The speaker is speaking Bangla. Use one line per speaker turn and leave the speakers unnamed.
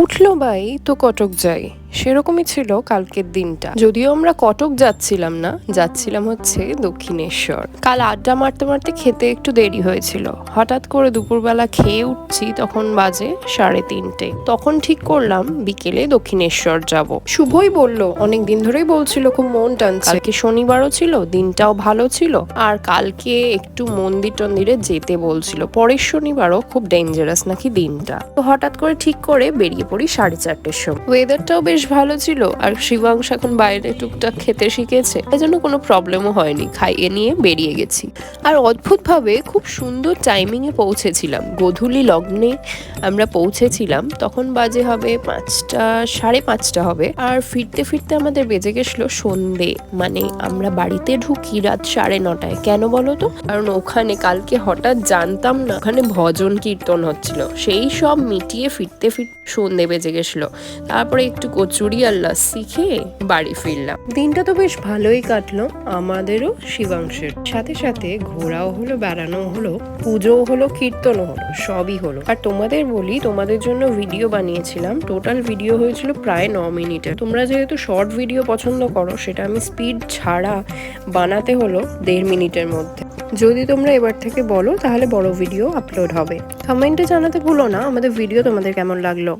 উঠল বাই তো কটক যাই। সেরকমই ছিল কালকের দিনটা। যদিও আমরা কটক যাচ্ছিলাম না, যাচ্ছিলাম হচ্ছে দক্ষিণেশ্বর। কাল আড্ডা মারতে মারতে খেতে একটু দেরি হয়েছিল। হঠাৎ করে দুপুরবেলা খেয়ে উঠছি তখন বাজে সাড়ে তিনটে। তখন ঠিক করলাম বিকেলে দক্ষিণেশ্বর যাব। শুভই বলল অনেক দিন ধরেই বলছিল, খুব মন টানছে। কালকে শনিবারও ছিল, দিনটাও ভালো ছিল। আর কালকে একটু মন্দির টন্দিরে যেতে বলছিল। পরের শনিবারও খুব ডেঞ্জারাস নাকি দিনটা। তো হঠাৎ করে ঠিক করে বেরিয়ে পড়ি সাড়ে চারটের সময়। ওয়েদারটাও বেশ ভালো ছিল। আর শিবাংশ এখন বাইরে টুকটাক খেতে শিখেছে। এই জন্য কোনো প্রবলেমও হয়নি। খাইয়ে নিয়ে বেরিয়ে গেছি। আর অদ্ভুতভাবে খুব সুন্দর টাইমিংয়ে পৌঁছেছিলাম। গধূলি লগ্নে আমরা পৌঁছেছিলাম। তখন বাজে হবে পাঁচটা, সাড়ে পাঁচটা হবে। আর ফিরতে ফিরতে আমাদের বেজে গেছিল সন্ধে। মানে আমরা বাড়িতে ঢুকি রাত সাড়ে নটায়। কেন বলো তো? কারণ ওখানে কালকে হঠাৎ জানতাম না, ওখানে ভজন কীর্তন হচ্ছিল। সেই সব মিটিয়ে ফিরতে ফিরতে সন্ধে বেজে গেছিল। তারপরে একটু কচুরি আর লাস্সি খেয়ে বাড়ি ফিরলাম। দিনটা তো বেশ ভালোই কাটলো, আমাদেরও শিবাংশের। সাথে সাথে ঘোরাও হলো বেড়ানো হলো, পুজোও হলো, কীর্তনও হলো, সবই হলো। আর তোমাদের বলি, তোমাদের জন্য ভিডিও বানিয়েছিলাম। টোটাল ভিডিও হয়েছিল প্রায় ন মিনিটের। তোমরা যেহেতু শর্ট ভিডিও পছন্দ করো, সেটা আমি স্পিড ছাড়া বানাতে হলো দেড় মিনিটের মধ্যে। যদি তোমরা এবার থেকে বলো, তাহলে বড় ভিডিও আপলোড হবে। কমেন্টে জানাতে ভুলো না, আমাদের ভিডিও তোমাদের কেমন লাগল?